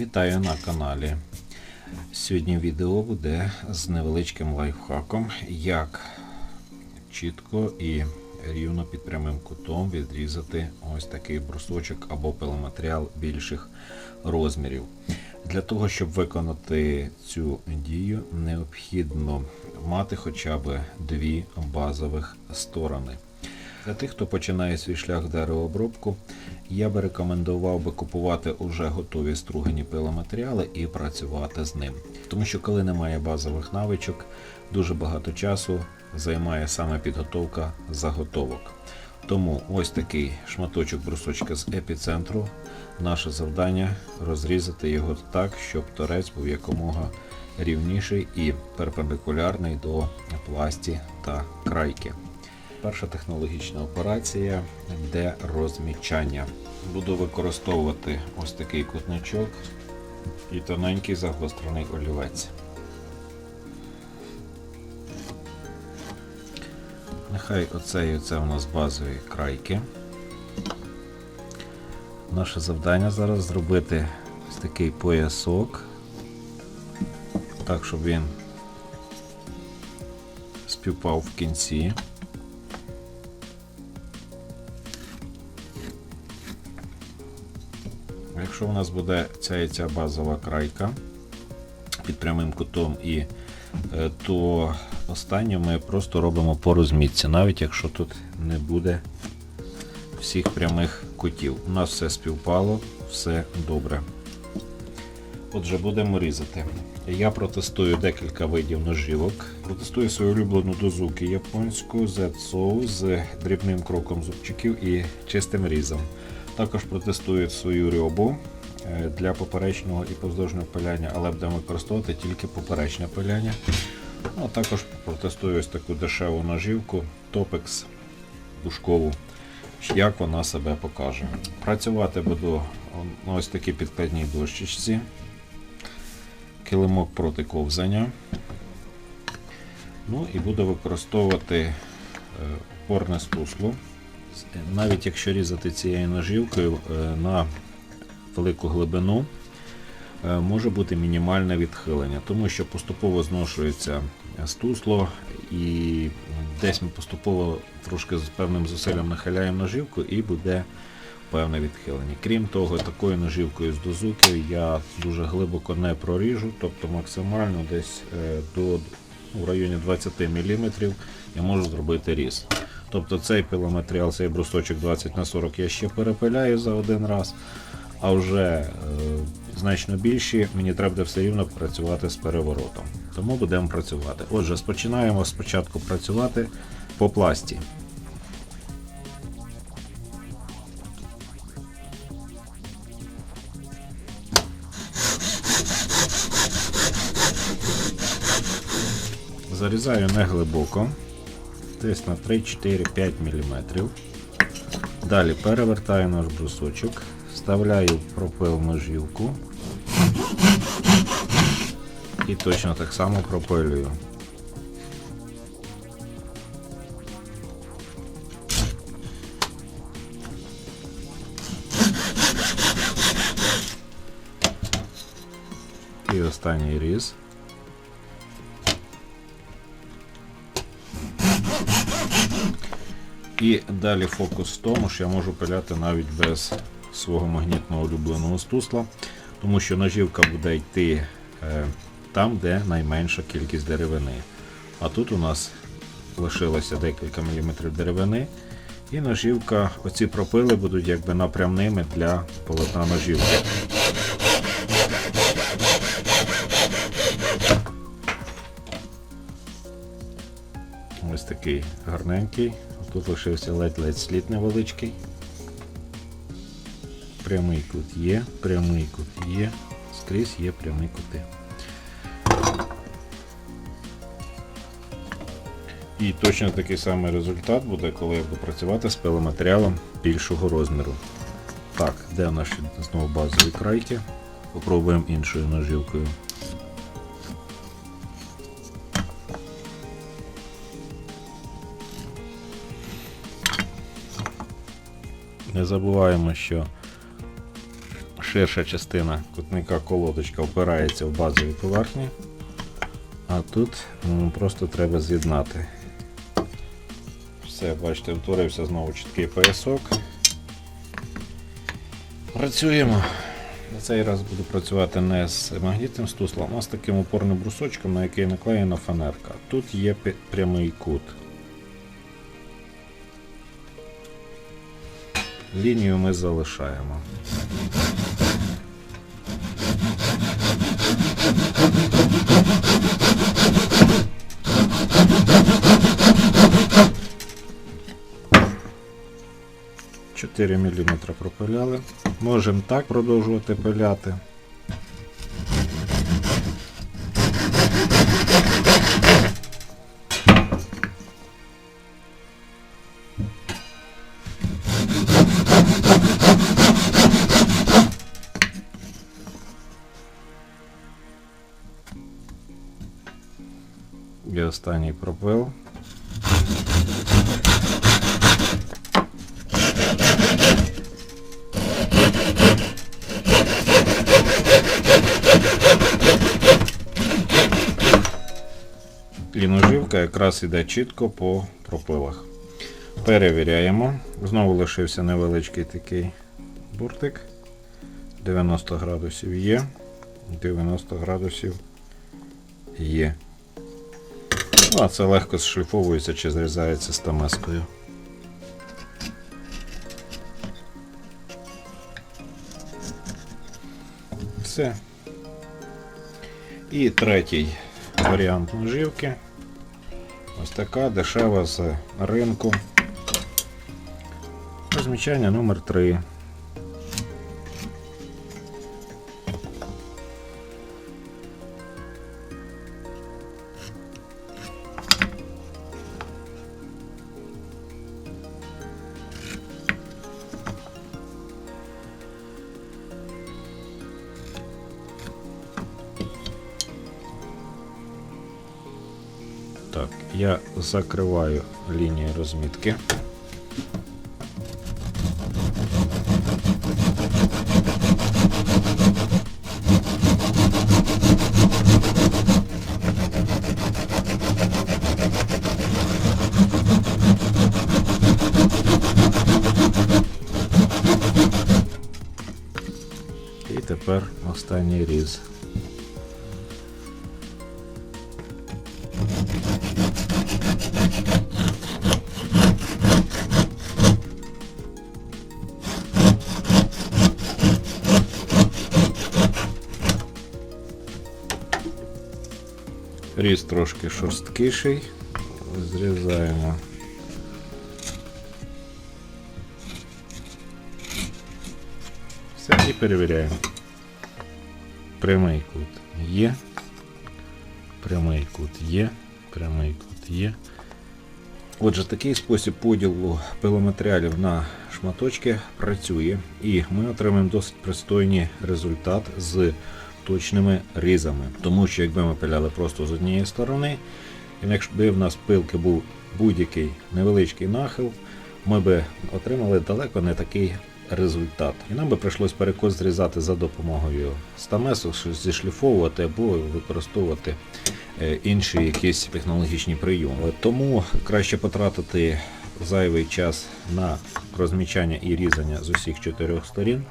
Вітаю на каналі. Сьогодні відео буде з невеличким лайфхаком, як чітко і рівно під прямим кутом відрізати ось такий брусочок або пиломатеріал більших розмірів. Для того, щоб виконати цю дію, необхідно мати хоча б дві базових сторони. Для тих, хто починає свій шлях деревообробку, я би рекомендував би купувати уже готові стругані пиломатеріали і працювати з ним. Тому що коли немає базових навичок, дуже багато часу займає саме підготовка заготовок. Тому ось такий шматочок брусочка з епіцентру. Наше завдання розрізати його так, щоб торець був якомога рівніший і перпендикулярний до пласті та крайки. Перша технологічна операція де розмічання. Буду використовувати ось такий кутничок і тоненький загострений олівець. Нехай оце і оце у нас базові крайки. Наше завдання зараз зробити ось такий поясок, так, щоб він співпав в кінці. Якщо у нас буде ця і ця базова крайка під прямим кутом, і, е, то останнє ми просто робимо по розмітці, навіть якщо тут не буде всіх прямих кутів. У нас все співпало, все добре. Отже, будемо різати. Я протестую декілька видів ножівок. Протестую свою улюблену дозуки японську Z-Soul з дрібним кроком зубчиків і чистим різом. Також протестую свою рьобу е, для поперечного і повздовжнього пиляння, але будемо використовувати тільки поперечне пиляння. Ну, а також протестую ось таку дешеву ножівку Topex дужкову, як вона себе покаже. Працювати буду на ось такій підкладній дощечці, килимок проти ковзання. Ну і буду використовувати е, опорне стусло. Навіть якщо різати цією ножівкою е, на велику глибину, е, може бути мінімальне відхилення, тому що поступово зношується стусло і десь ми поступово трошки з певним зусиллям нахиляємо ножівку і буде певне відхилення. Крім того, такою ножівкою з дозуки я дуже глибоко не проріжу, тобто максимально десь е, до в районі 20 мм я можу зробити різ. Тобто цей пиломатеріал, цей брусочок 20 на 40 я ще перепиляю за один раз, а вже е, значно більші мені треба все рівно працювати з переворотом. Тому будемо працювати. Отже, починаємо спочатку працювати по пласті. Зарізаю не глибоко, десь на 3-4-5 мм. Далі перевертаю наш брусочок, вставляю в пропил ножівку і точно так само пропилюю. І останній різ. І далі фокус в тому, що я можу пиляти навіть без свого магнітного улюбленого стусла, тому що ножівка буде йти е, там, де найменша кількість деревини. А тут у нас лишилося декілька міліметрів деревини, і ножівка, оці пропили будуть якби напрямними для полотна ножівки. Ось такий гарненький. Тут лишився ледь-ледь слід невеличкий. Прямий кут є, прямий кут є, скрізь є прямі кути. І точно такий самий результат буде, коли я буду працювати з пиломатеріалом більшого розміру. Так, де наші знову базові крайки? Попробуємо іншою ножівкою. Не забуваємо, що ширша частина кутника колодочка впирається в базові поверхні, а тут просто треба з'єднати. Все, бачите, утворився знову чіткий поясок. Працюємо. На цей раз буду працювати не з магнітним стуслом, а з таким опорним брусочком, на який наклеєна фанерка. Тут є прямий кут. Лінію ми залишаємо. Чотири міліметри пропиляли. Можемо так продовжувати пиляти. Останній пропил. І ноживка якраз іде чітко по пропилах. Перевіряємо. Знову лишився невеличкий такий буртик. 90 градусів є. 90 градусів є. Ну, а це легко зшліфовується чи зрізається стамескою. Все. І третій варіант ножівки. Ось така дешева з ринку. Розмічання номер 3 Так, я закриваю лінію розмітки. Тепер останній різ. Різ трошки шорсткіший. Зрізаємо. Все і перевіряємо. Прямий кут є. Прямий кут є. Прямий кут є. Отже, такий спосіб поділу пиломатеріалів на шматочки працює, і ми отримаємо досить пристойний результат з точними різами. Тому що якби ми пиляли просто з однієї сторони, і якби в нас пилки був будь-який невеличкий нахил, ми би отримали далеко не такий результат. І нам би прийшлось перекос зрізати за допомогою стамесу, зішліфовувати або використовувати е, інші якісь технологічні прийоми. Тому краще потратити зайвий час на розмічання і різання з усіх чотирьох сторін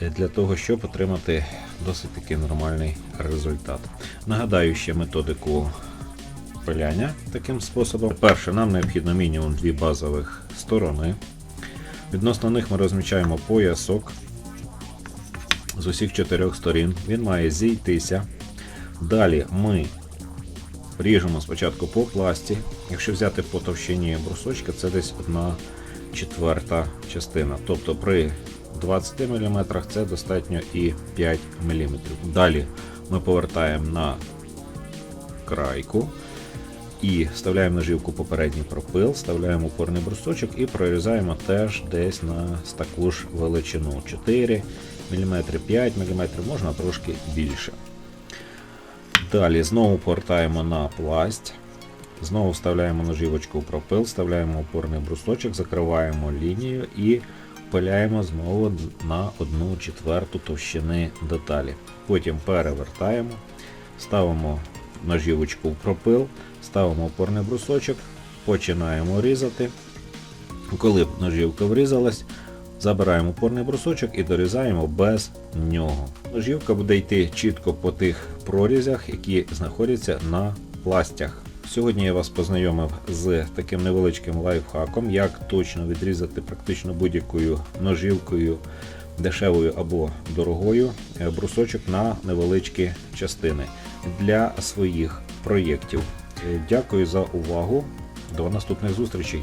для того, щоб отримати досить таки нормальний результат. Нагадаю ще методику пиляння таким способом. Перше, нам необхідно мінімум дві базових сторони. Відносно них ми розмічаємо поясок з усіх чотирьох сторін. Він має зійтися. Далі ми ріжемо спочатку по пласті. Якщо взяти по товщині брусочка, це десь одна четверта частина. Тобто при 20 мм це достатньо і 5 мм. Далі ми повертаємо на крайку і вставляємо наживку попередній пропил, вставляємо упорний брусочок і прорізаємо теж десь на таку ж величину 4 мм, 5 мм, можна трошки більше. Далі знову повертаємо на пласть. Знову вставляємо ножівочку в пропил, вставляємо опорний брусочок, закриваємо лінію і пиляємо знову на 1 четверту товщини деталі. Потім перевертаємо, ставимо ножівочку в пропил, ставимо опорний брусочок, починаємо різати. Коли ножівка врізалась, забираємо опорний брусочок і дорізаємо без нього. Ножівка буде йти чітко по тих прорізях, які знаходяться на пластях. Сьогодні я вас познайомив з таким невеличким лайфхаком, як точно відрізати практично будь-якою ножівкою, дешевою або дорогою, е, брусочок на невеличкі частини для своїх проєктів. Е, Дякую за увагу. До наступних зустрічей!